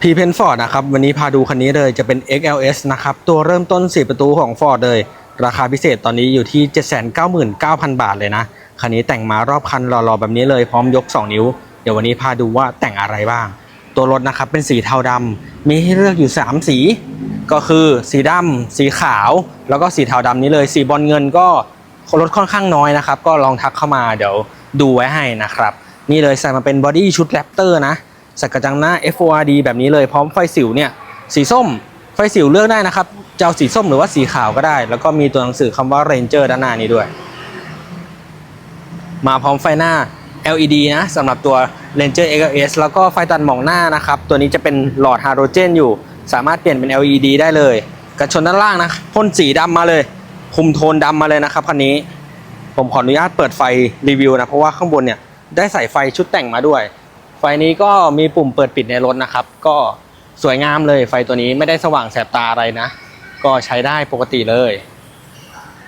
พีเพนฟอร์ดนะครับ วันนี้พาดูคันนี้เลยจะเป็น XLS นะครับ ตัวเริ่มต้น 4 ประตูของ Ford เลย ราคาพิเศษตอนนี้อยู่ที่ 799,000 บาทเลยนะ คันนี้แต่งมารอบคันหล่อๆ แบบนี้เลยพร้อมยก 2 นิ้ว เดี๋ยววันนี้พาดูว่าแต่งอะไรบ้าง ตัวรถนะครับเป็นสีเทาดำมีให้เลือกอยู่ 3 สี ก็คือสีดำสีขาว แล้วก็สีเทาดำนี้เลย สีบอลเงินก็รถค่อนข้างน้อยนะครับ ก็ลองทักเข้ามาเดี๋ยวดูไว้ให้นะครับ นี่เลยใส่มาเป็นบอดี้ชุดแรปเตอร์นะ ส่กกระจังหน้า FORD แบบนี้เลยพร้อมไฟสิวเนี่ยสีส้มไฟสิวเลือกได้นะครับจะเอาสีส้มหรือว่าสีขาวก็ได้ แล้วก็มีตัวหนังสือคำว่า Ranger ด้านหน้านี้ด้วย มาพร้อมไฟหน้า LED นะสำหรับตัว Ranger XLS แล้วก็ไฟตัดหมองหน้านะครับ ตัวนี้จะเป็นหลอดฮาโลเจนอยู่ สามารถเปลี่ยนเป็น LED ได้เลยกันชนด้านล่างนะพ่นสีดำมาเลย คุมโทนดำมาเลยนะครับคันนี้ ผมขออนุญาตเปิดไฟรีวิวนะ เพราะว่าข้างบนเนี่ยได้ใส่ไฟชุดแต่งมาด้วย ไฟนี้ก็มีปุ่มเปิดปิดในรถนะครับ ก็สวยงามเลยไฟตัวนี้ไม่ได้สว่างแสบตาอะไรนะ ก็ใช้ได้ปกติเลย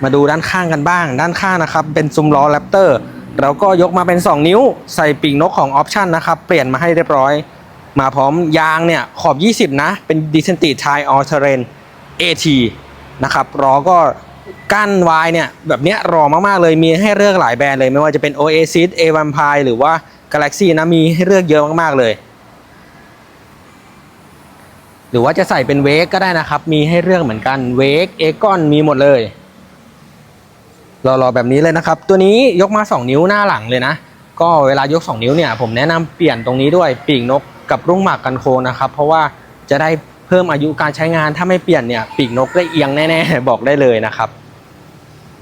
มาดูด้านข้างกันบ้าง ด้านข้างนะครับ เป็นซุ้มล้อแรปเตอร์เราก็ยกมาเป็น 2 นิ้ว ใส่ปีกนกของออปชันนะครับ เปลี่ยนมาให้เรียบร้อย มาพร้อมยางเนี่ย ขอบ 20 นะ เป็นดิเซนติไทออเทเรน AT นะครับล้อก็กั้นวายเนี่ย แบบเนี้ยรอมาก ๆ เลยมีให้เลือกหลายแบรนด์เลย ไม่ว่าจะเป็น Oasis A Vampire หรือว่า Galaxy นะมีให้เลือกเยอะมากๆเลย หรือว่าจะใส่เป็นเวกก็ได้นะครับ มีให้เลือกเหมือนกันเวกเอกอนมีหมดเลยรอๆแบบนี้เลยนะครับ ตัวนี้ยกมา 2 นิ้วหน้าหลังเลยนะ ก็เวลายก 2 นิ้วเนี่ย ผมแนะนำเปลี่ยนตรงนี้ด้วยปีกนกกับรุ่งหมากกันโคนะครับ เพราะว่าจะได้เพิ่มอายุการใช้งานถ้าไม่เปลี่ยนเนี่ยปีกนกได้เอียงแน่ๆ บอกได้เลยนะครับ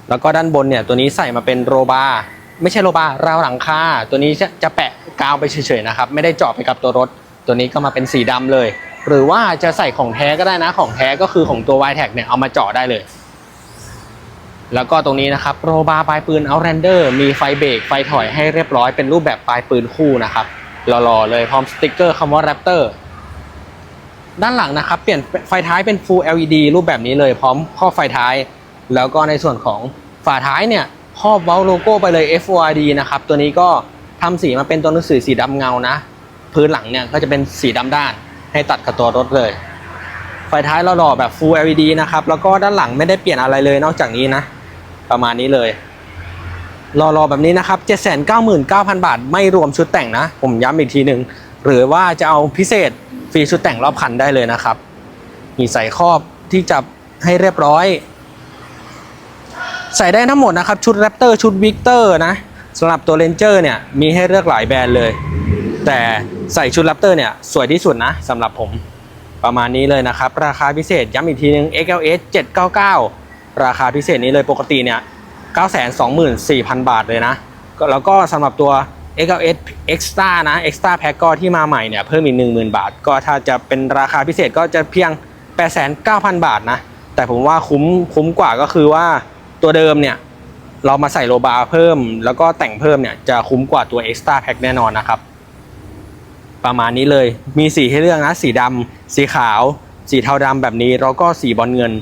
แล้วก็ด้านบนเนี่ยตัวนี้ใส่มาเป็นโรบาร์ ไม่ใช่โรบาร์ราวหลังคาตัวนี้จะจะแปะกาวไปเฉยๆนะครับไม่ได้เจาะไปกับตัวรถ ตัวนี้ก็มาเป็นสีดำเลย หรือว่าจะใส่ของแท้ก็ได้นะของแท้ก็คือของตัว y t e c เนี่ยเอามาเจาะได้เลย แล้วก็ตรงนี้นะครับโรบาร์ปลายปืนเอาแรนเดอร์มีไฟเบรกไฟถอยให้เรียบร้อยเป็นรูปแบบปลายปืนคู่นะครับหล่อๆเลยพร้อมสติกเกอร์คำว่า Raptor ด้านหลังนะครับเปลี่ยนไฟท้ายเป็น Full LED รูปแบบนี้เลยพร้อมครอไฟท้าย แล้วก็ในส่วนของฝาท้ายเนี่ย ครอบเว้าโลโก้ไปเลย FORD นะครับ ตัวนี้ก็ทำสีมาเป็นตัวหนังสือสีดำเงานะ พื้นหลังเนี่ยก็จะเป็นสีดำด้าน ให้ตัดกับตัวรถเลย ไฟท้ายเราหล่อแบบ Full LED นะครับ แล้วก็ด้านหลังไม่ได้เปลี่ยนอะไรเลยนอกจากนี้นะ ประมาณนี้เลยรอๆแบบนี้นะครับ 799,000 บาท ไม่รวมชุดแต่งนะ ผมย้ำอีกทีหนึ่ง หรือว่าจะเอาพิเศษฟรีชุดแต่งรอบคันได้เลยนะครับ มีใส่ครอบที่จับให้เรียบร้อย ใส่ได้ทั้งหมดนะครับ ชุดแรปเตอร์ชุดวิกเตอร์นะสำหรับตัวเรนเจอร์เนี่ยมีให้เลือกหลายแบรนด์เลย แต่ใส่ชุดแรปเตอร์เนี่ยสวยที่สุดนะสำหรับผมประมาณนี้เลยนะครับ ราคาพิเศษย้ำอีกทีนึง XLS 799 ราคาพิเศษนี้เลยปกติเนี่ย 924,000 บาทเลยนะ แล้วก็สำหรับตัว XLS Extra นะ Extra Pack ก็ที่มาใหม่เนี่ย เพิ่มอีก 10,000 บาท ก็ถ้าจะเป็นราคาพิเศษก็จะเพียง 89,000 บาทนะ แต่ผมว่าคุ้มคุ้มกว่าก็คือว่า ตัวเดิมเนี่ยเรามาใส่โลบาร์เพิ่ม แล้วก็แต่งเพิ่มเนี่ยจะคุ้มกว่าตัว Extra Pack แน่นอนนะครับ ประมาณนี้เลยมีสีให้เลือกนะ สีดำสีขาว สีเทาดำแบบนี้ แล้วก็สีบอลเงิน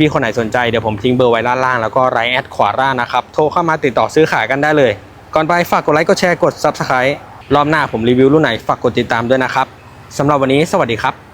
พี่ๆคนไหนสนใจเดี๋ยวผมทิ้งเบอร์ไว้ด้านล่างแล้วก็ไรแอดขวาล่างนะครับ โทรเข้ามาติดต่อซื้อขายกันได้เลย ก่อนไปฝากกดไลค์กดแชร์กด Subscribe รอบหน้าผมรีวิวรุ่นไหนฝากกดติดตามด้วยนะครับสำหรับวันนี้สวัสดีครับ